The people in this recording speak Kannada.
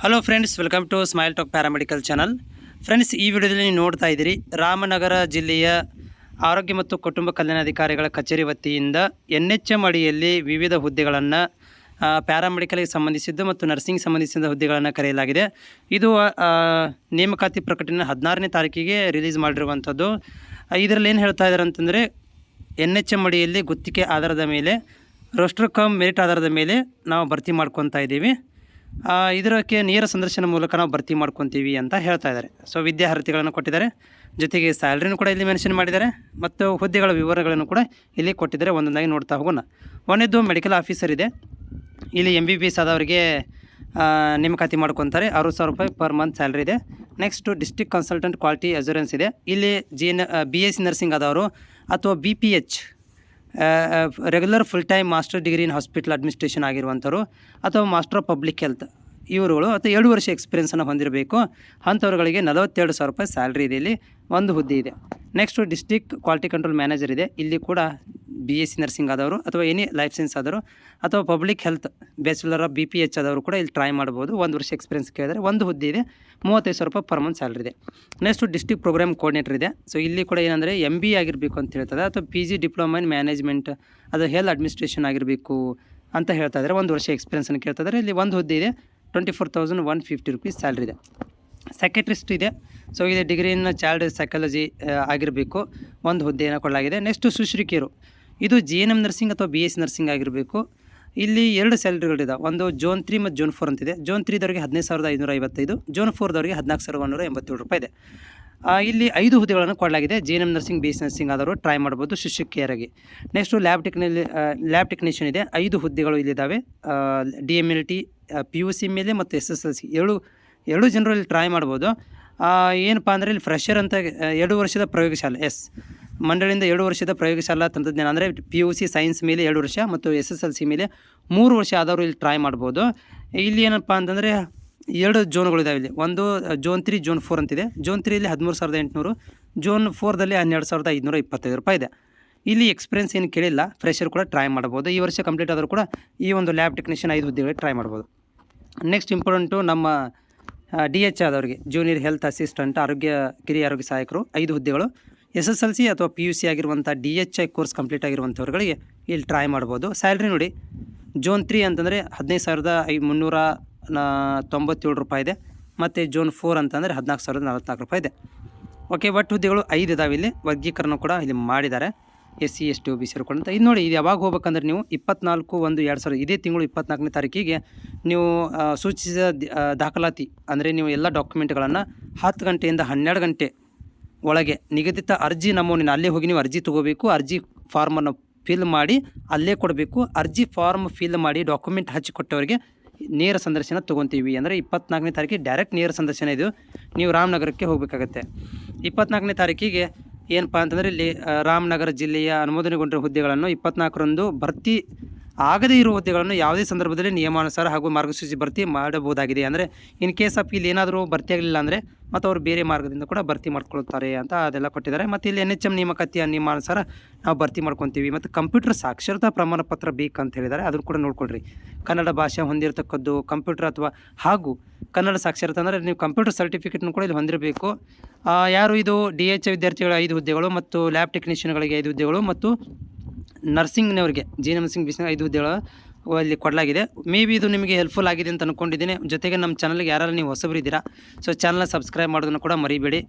Hello friends welcome to smile talk paramedical channel friends ಈ ವಿಡಿಯೋದಲ್ಲಿ ನೀವು ನೋಡ್ತಾ ಇದ್ದೀರಿ ರಾಮನಗರ ಜಿಲ್ಲೆಯ ಆರೋಗ್ಯ ಮತ್ತು ಕುಟುಂಬ ಕಲ್ಯಾಣಾಧಿಕಾರಿಗಳ ಕಚೇರಿ ವತಿಯಿಂದ ಎನ್ ಎಚ್ ಎಂ ಅಡಿಯಲ್ಲಿ ವಿವಿಧ ಹುದ್ದೆಗಳನ್ನು ಪ್ಯಾರಾಮೆಡಿಕಲ್ಗೆ ಸಂಬಂಧಿಸಿದ್ದು ಮತ್ತು ನರ್ಸಿಂಗ್ ಸಂಬಂಧಿಸಿದ ಹುದ್ದೆಗಳನ್ನು ಕರೆಯಲಾಗಿದೆ. ಇದು ನೇಮಕಾತಿ ಪ್ರಕಟಣೆ ಹದಿನಾರನೇ ತಾರೀಕಿಗೆ ರಿಲೀಸ್ ಮಾಡಿರುವಂಥದ್ದು ಇದರಲ್ಲಿ ಏನು ಹೇಳ್ತಾ ಇದ್ದಾರೆ ಅಂತಂದರೆ ಎನ್ ಎಚ್ ಎಂ ಅಡಿಯಲ್ಲಿ ಗುತ್ತಿಗೆ ಆಧಾರದ ಮೇಲೆ ರೋಸ್ಟರ್ ಕಮ್ ಮೆರಿಟ್ ಆಧಾರದ ಮೇಲೆ ನಾವು ಭರ್ತಿ ಮಾಡ್ಕೊತಾ ಇದ್ದೀವಿ. ಇದಕ್ಕೆ ನೇರ ಸಂದರ್ಶನ ಮೂಲಕ ನಾವು ಭರ್ತಿ ಮಾಡ್ಕೊತೀವಿ ಅಂತ ಹೇಳ್ತಾ ಇದ್ದಾರೆ. ಸೊ ವಿದ್ಯಾರ್ಥಿಗಳನ್ನು ಕೊಟ್ಟಿದ್ದಾರೆ. ಜೊತೆಗೆ ಸ್ಯಾಲ್ರಿನೂ ಕೂಡ ಇಲ್ಲಿ ಮೆನ್ಷನ್ ಮಾಡಿದ್ದಾರೆ. ಮತ್ತು ಹುದ್ದೆಗಳ ವಿವರಗಳನ್ನು ಕೂಡ ಇಲ್ಲಿ ಕೊಟ್ಟಿದ್ದಾರೆ. ಒಂದೊಂದಾಗಿ ನೋಡ್ತಾ ಹೋಗೋಣ. ಒಂದಿದ್ದು ಮೆಡಿಕಲ್ ಆಫೀಸರ್ ಇದೆ. ಇಲ್ಲಿ ಎಂ ಬಿ ಬಿ ಎಸ್ ಆದವರಿಗೆ ನೇಮಕಾತಿ ಮಾಡ್ಕೊತಾರೆ. ಅರವತ್ತು ಸಾವಿರ ರೂಪಾಯಿ ಪರ್ ಮಂತ್ ಸ್ಯಾಲ್ರಿ ಇದೆ. Next district consultant quality assurance ಇದೆ. ಇಲ್ಲಿ G N B S C nursing ಆದವರು ಅಥವಾ B P H regular full time master degree in hospital administration ಆಗಿರುವಂಥವ್ರು ಅಥವಾ ಮಾಸ್ಟರ್ ಆಫ್ ಪಬ್ಲಿಕ್ ಹೆಲ್ತ್ ಇವರುಗಳು ಅಥವಾ ಎರಡು ವರ್ಷ ಎಕ್ಸ್ಪೀರಿಯನ್ಸನ್ನು ಹೊಂದಿರಬೇಕು. ಅಂಥವ್ರುಗಳಿಗೆ ನಲವತ್ತೆರಡು ಸಾವಿರ ರೂಪಾಯಿ ಸ್ಯಾಲ್ರಿ ಇದೆ ಇಲ್ಲಿ. ಒಂದು ಹುದ್ದೆ ಇದೆ. Next district quality control manager ಇದೆ. ಇಲ್ಲಿ ಕೂಡ ಬಿ ಎಸ್ ಸಿ ನರ್ಸಿಂಗ್ ಆದವರು ಅಥವಾ ಎನಿ ಲೈಫ್ ಸೈನ್ಸ್ ಆದವರು ಅಥವಾ public health bachelor of B P H ಆದವರು ಕೂಡ ಇಲ್ಲಿ ಟ್ರೈ ಮಾಡ್ಬೋದು. ಒಂದು ವರ್ಷ ಎಕ್ಸ್ಪೀರಿಯನ್ಸ್ ಕೇಳಿದರೆ ಒಂದು ಹುದ್ದೆ ಇದೆ. ಮೂವತ್ತೈದು ಸಾವಿರ ರೂಪಾಯಿ ಪರ್ ಮಂತ್ ಸ್ಯಾಲ್ರಿ ಇದೆ. ನೆಕ್ಸ್ಟು ಡಿಸ್ಟಿಕ್ ಪ್ರೋಗ್ರಾಮ್ ಕೋಆರ್ಡಿನೇಟರ್ ಇದೆ. ಸೊ ಇಲ್ಲಿ ಕೂಡ ಏನಂದರೆ ಎಂ ಬಿ ಆಗಿರಬೇಕು ಅಂತ ಹೇಳ್ತದೆ. ಅಥವಾ P G diploma in management ಅದು ಹೆಲ್ತ್ ಅಡ್ಮಿನಿಸ್ಟ್ರೇಷನ್ ಆಗಿರಬೇಕು ಅಂತ ಹೇಳ್ತಾ ಇದ್ದಾರೆ. ಒಂದು ವರ್ಷ ಎಕ್ಸ್ಪೀರಿಯನ್ಸನ್ನು ಕೇಳ್ತಾ ಇದ್ದಾರೆ. ಇಲ್ಲಿ ಒಂದು ಹುದ್ದೆ ಇದೆ. Twenty four thousand one fifty rupees salary ಇದೆ. ಸೆಕ್ರೆಟ್ರಿಸ್ಟ್ ಇದೆ. ಸೊ ಇದು ಡಿಗ್ರಿ ಇನ್ ಚೈಲ್ಡ್ ಸೈಕಾಲಜಿ ಆಗಿರಬೇಕು. ಒಂದು ಹುದ್ದೆಯನ್ನು ಕೊಡಲಾಗಿದೆ. ನೆಕ್ಸ್ಟು ಸುಶ್ರಿಕಿಯರು ಇದು ಜಿ ಎನ್ ಎಂ ನರ್ಸಿಂಗ್ ಅಥವಾ ಬಿ ಎಸ್ ನರ್ಸಿಂಗ್ ಆಗಿರಬೇಕು. ಇಲ್ಲಿ ಎರಡು ಸ್ಯಾಲ್ರಿಗಳಿದೆ ಒಂದು ಜೋನ್ ತ್ರೀ ಮತ್ತು ಜೋನ್ ಫೋರ್ ಅಂತಿದೆ. ಜೋನ್ ತ್ರೀದವರಿಗೆ ಹದಿನೈದು ಸಾವಿರದ ಐನೂರ ಐವತ್ತೈದು ಜೋನ್ ಫೋರ್ದವರಿಗೆ ಹದಿನಾಲ್ಕು ಸಾವಿರದ ಒಂದೂರ ಎಂಬತ್ತೇಳು ರೂಪಾಯಿ ಇದೆ. ಇಲ್ಲಿ ಐದು ಹುದ್ದೆಗಳನ್ನು ಕೊಡಲಾಗಿದೆ. J M nursing, B S nursing ಆದವರು ಟ್ರೈ ಮಾಡ್ಬೋದು ಶಿಷ್ಯಕಿಯರಾಗಿ ನೆಕ್ಸ್ಟು ಲ್ಯಾಬ್ ಟೆಕ್ನಲ್ಲಿ ಲ್ಯಾಬ್ ಟೆಕ್ನಿಷಿಯನ್ ಇದೆ. ಐದು ಹುದ್ದೆಗಳು ಇಲ್ಲಿದ್ದಾವೆ. D M L T P U C ಮೇಲೆ ಮತ್ತು ಎಸ್ ಎಸ್ ಎಲ್ ಸಿ. ಎರಡು ಎರಡು ಜನರು ಇಲ್ಲಿ ಟ್ರೈ ಮಾಡ್ಬೋದು. ಏನಪ್ಪ ಅಂದರೆ ಇಲ್ಲಿ ಫ್ರೆಷರ್ ಅಂತ ಎರಡು ವರ್ಷದ ಪ್ರಯೋಗಶಾಲೆ. ಎಸ್. ಮಂಡಳಿಯಿಂದ ಎರಡು ವರ್ಷದ ಪ್ರಯೋಗಶಾಲಾ ತಂತ್ರಜ್ಞಾನ ಅಂದರೆ ಪಿ ಯು ಸಿ, ಸೈನ್ಸ್ ಮೇಲೆ ಎರಡು ವರ್ಷ ಮತ್ತು ಎಸ್ ಎಸ್ ಎಲ್ ಸಿ ಮೇಲೆ ಮೂರು ವರ್ಷ ಆದವರು ಇಲ್ಲಿ ಟ್ರೈ ಮಾಡ್ಬೋದು. ಇಲ್ಲಿ ಏನಪ್ಪ ಅಂತಂದರೆ ಎರಡು ಜೋನ್ಗಳಿದ್ದಾವೆ ಇಲ್ಲಿ. ಒಂದು ಜೋನ್ ತ್ರೀ, ಜೋನ್ ಫೋರ್ ಅಂತಿದೆ. ಜೋನ್ ತ್ರೀಲಿ ಹದಿಮೂರು ಸಾವಿರದ ಎಂಟುನೂರು, ಜೋನ್ ಫೋರ್ದಲ್ಲಿ ಹನ್ನೆರಡು ಸಾವಿರದ ಐದುನೂರ ಇಪ್ಪತ್ತೈದು ರೂಪಾಯಿ ಇದೆ. ಇಲ್ಲಿ ಎಕ್ಸ್ಪೀರಿಯನ್ಸ್ ಏನು ಕೇಳಿಲ್ಲ ಫ್ರೆಷರ್ ಕೂಡ ಟ್ರೈ ಮಾಡ್ಬೋದು ಈ ವರ್ಷ ಕಂಪ್ಲೀಟ್ ಆದರೂ ಕೂಡ ಈ ಒಂದು ಲ್ಯಾಬ್ ಟೆಕ್ನಿಷಿಯನ್ ಐದು ಹುದ್ದೆಗಳಿಗೆ ಟ್ರೈ ಮಾಡ್ಬೋದು ನೆಕ್ಸ್ಟ್ ಇಂಪಾರ್ಟೆಂಟು ನಮ್ಮ ಡಿ ಎಚ್ ಆದವ್ರಿಗೆ ಜೂನಿಯರ್ ಹೆಲ್ತ್ ಅಸಿಸ್ಟೆಂಟ್ ಆರೋಗ್ಯ, ಕಿರಿಯ ಆರೋಗ್ಯ ಸಹಾಯಕರು ಐದು ಹುದ್ದೆಗಳು. ಎಸ್ ಎಸ್ ಎಲ್ ಸಿ ಅಥವಾ ಪಿ ಯು ಸಿ ಆಗಿರುವಂಥ D H I course complete ಆಗಿರುವಂಥವ್ರುಗಳಿಗೆ ಇಲ್ಲಿ ಟ್ರೈ ಮಾಡ್ಬೋದು ಸ್ಯಾಲ್ರಿ ನೋಡಿ, ಜೋನ್ ತ್ರೀ ಅಂತಂದರೆ ಹದಿನೈದು ಸಾವಿರದ ಐ ಮುನ್ನೂರ ತೊಂಬತ್ತೇಳು ರೂಪಾಯಿ ಇದೆ. ಮತ್ತು ಜೂನ್ ಫೋರ್ ಅಂತಂದರೆ ಹದಿನಾಲ್ಕು ಸಾವಿರದ ನಲವತ್ನಾಲ್ಕು ರೂಪಾಯಿ ಇದೆ. ಓಕೆ ಒಟ್ಟು ಹುದ್ದೆಗಳು ಐದು ಇದಾವೆ ಇಲ್ಲಿ. ವರ್ಗೀಕರಣ ಕೂಡ ಇಲ್ಲಿ ಮಾಡಿದ್ದಾರೆ. S C S T B C ಅಂತ ಇದು ನೋಡಿ, ಇದು ಯಾವಾಗ ಹೋಗ್ಬೇಕಂದ್ರೆ ನೀವು ಇಪ್ಪತ್ನಾಲ್ಕು ಒಂದು ಎರಡು ಸಾವಿರ ಇದೇ ತಿಂಗಳು ಇಪ್ಪತ್ನಾಲ್ಕನೇ ತಾರೀಕಿಗೆ ನೀವು ಸೂಚಿಸಿದ ದಾಖಲಾತಿ, ಅಂದರೆ ನೀವು ಎಲ್ಲ ಡಾಕ್ಯುಮೆಂಟ್ಗಳನ್ನು ಹತ್ತು ಗಂಟೆಯಿಂದ ಹನ್ನೆರಡು ಗಂಟೆ ಒಳಗೆ ನಿಗದಿತ ಅರ್ಜಿ ನಮೂನಿನ ಅಲ್ಲೇ ಹೋಗಿ ನೀವು ಅರ್ಜಿ ತೊಗೋಬೇಕು. ಅರ್ಜಿ ಫಾರ್ಮನ್ನು ಫಿಲ್ ಮಾಡಿ ಅಲ್ಲೇ ಕೊಡಬೇಕು. ಅರ್ಜಿ ಫಾರ್ಮ್ ಫಿಲ್ ಮಾಡಿ ಡಾಕ್ಯುಮೆಂಟ್ ಹಚ್ಚಿಕೊಟ್ಟವರಿಗೆ ನೇರ ಸಂದರ್ಶನ ತೊಗೊತೀವಿ ಅಂದರೆ ಇಪ್ಪತ್ನಾಲ್ಕನೇ ತಾರೀಕಿಗೆ ಡೈರೆಕ್ಟ್ ನೇರ ಸಂದರ್ಶನ ಇದು. ನೀವು ರಾಮನಗರಕ್ಕೆ ಹೋಗಬೇಕಾಗತ್ತೆ. ಇಪ್ಪತ್ನಾಲ್ಕನೇ ತಾರೀಕಿಗೆ ಏನಪ್ಪ ಅಂತಂದರೆ ಇಲ್ಲಿ ರಾಮನಗರ ಜಿಲ್ಲೆಯ ಅನುಮೋದನೆಗೊಂಡಿರುವ ಹುದ್ದೆಗಳನ್ನು ಇಪ್ಪತ್ನಾಲ್ಕರಂದು ಭರ್ತಿ ಆಗದೇ ಇರುವ ಹುದ್ದೆಗಳನ್ನು ಯಾವುದೇ ಸಂದರ್ಭದಲ್ಲಿ ನಿಯಮಾನುಸಾರ ಹಾಗೂ ಮಾರ್ಗಸೂಚಿ ಭರ್ತಿ ಮಾಡಬಹುದಾಗಿದೆ. ಅಂದರೆ ಇನ್ ಕೇಸ್ ಆಫ್ ಇಲ್ಲಿ ಏನಾದರೂ ಭರ್ತಿ ಆಗಲಿಲ್ಲ ಅಂದರೆ ಮತ್ತು ಅವರು ಬೇರೆ ಮಾರ್ಗದಿಂದ ಕೂಡ ಭರ್ತಿ ಮಾಡ್ಕೊಳ್ತಾರೆ ಅಂತ ಅದೆಲ್ಲ ಕೊಟ್ಟಿದ್ದಾರೆ. ಮತ್ತು ಇಲ್ಲಿ ಎನ್ ಎಚ್ ಎಂ ನೇಮಕಾತಿಯ ನಿಯಮಾನುಸಾರ ನಾವು ಭರ್ತಿ ಮಾಡ್ಕೊತೀವಿ. ಮತ್ತು ಕಂಪ್ಯೂಟರ್ ಸಾಕ್ಷರತಾ ಪ್ರಮಾಣ ಪತ್ರ ಬೇಕಂತ ಹೇಳಿದ್ದಾರೆ. ಅದನ್ನು ಕೂಡ ನೋಡ್ಕೊಳ್ರಿ. ಕನ್ನಡ ಭಾಷೆ ಹೊಂದಿರತಕ್ಕದ್ದು ಕಂಪ್ಯೂಟರ್ ಅಥವಾ ಹಾಗೂ ಕನ್ನಡ ಸಾಕ್ಷರತೆ ಅಂದರೆ ನೀವು ಕಂಪ್ಯೂಟರ್ ಸರ್ಟಿಫಿಕೇಟ್ನು ಕೂಡ ಇಲ್ಲಿ ಹೊಂದಿರಬೇಕು. ಯಾರು ಇದು ಡಿ ಎಚ್ ವಿದ್ಯಾರ್ಥಿಗಳ ಐದು ಹುದ್ದೆಗಳು ಮತ್ತು ಲ್ಯಾಬ್ ಟೆಕ್ನಿಷಿಯನ್ಗಳಿಗೆ ಐದು ಹುದ್ದೆಗಳು ಮತ್ತು ನರ್ಸಿಂಗ್ನವರಿಗೆ ಜಿ. ನರ್ಸಿಂಗ್ ಬಿಸ್ನೆಸ್ ಐದು ಹುದ್ದೆಗಳು ಅಲ್ಲಿ ಕೊಡಲಾಗಿದೆ. ಮೇ ಬಿ ಇದು ನಿಮಗೆ ಹೆಲ್ಪ್ಫುಲ್ ಆಗಿದೆ ಅಂತ ಅಂದ್ಕೊಂಡಿದ್ದೀನಿ ಜೊತೆಗೆ ನಮ್ಮ ಚಾನಲ್ಗೆ ಯಾರು ನೀವು ಹೊಸಬರಿದ್ದೀರಾ ಸೊ ಚಾನಲ್ನ ಸಬ್ಸ್ಕ್ರೈಬ್ ಮಾಡೋದನ್ನು ಕೂಡ ಮರಿಬೇಡಿ.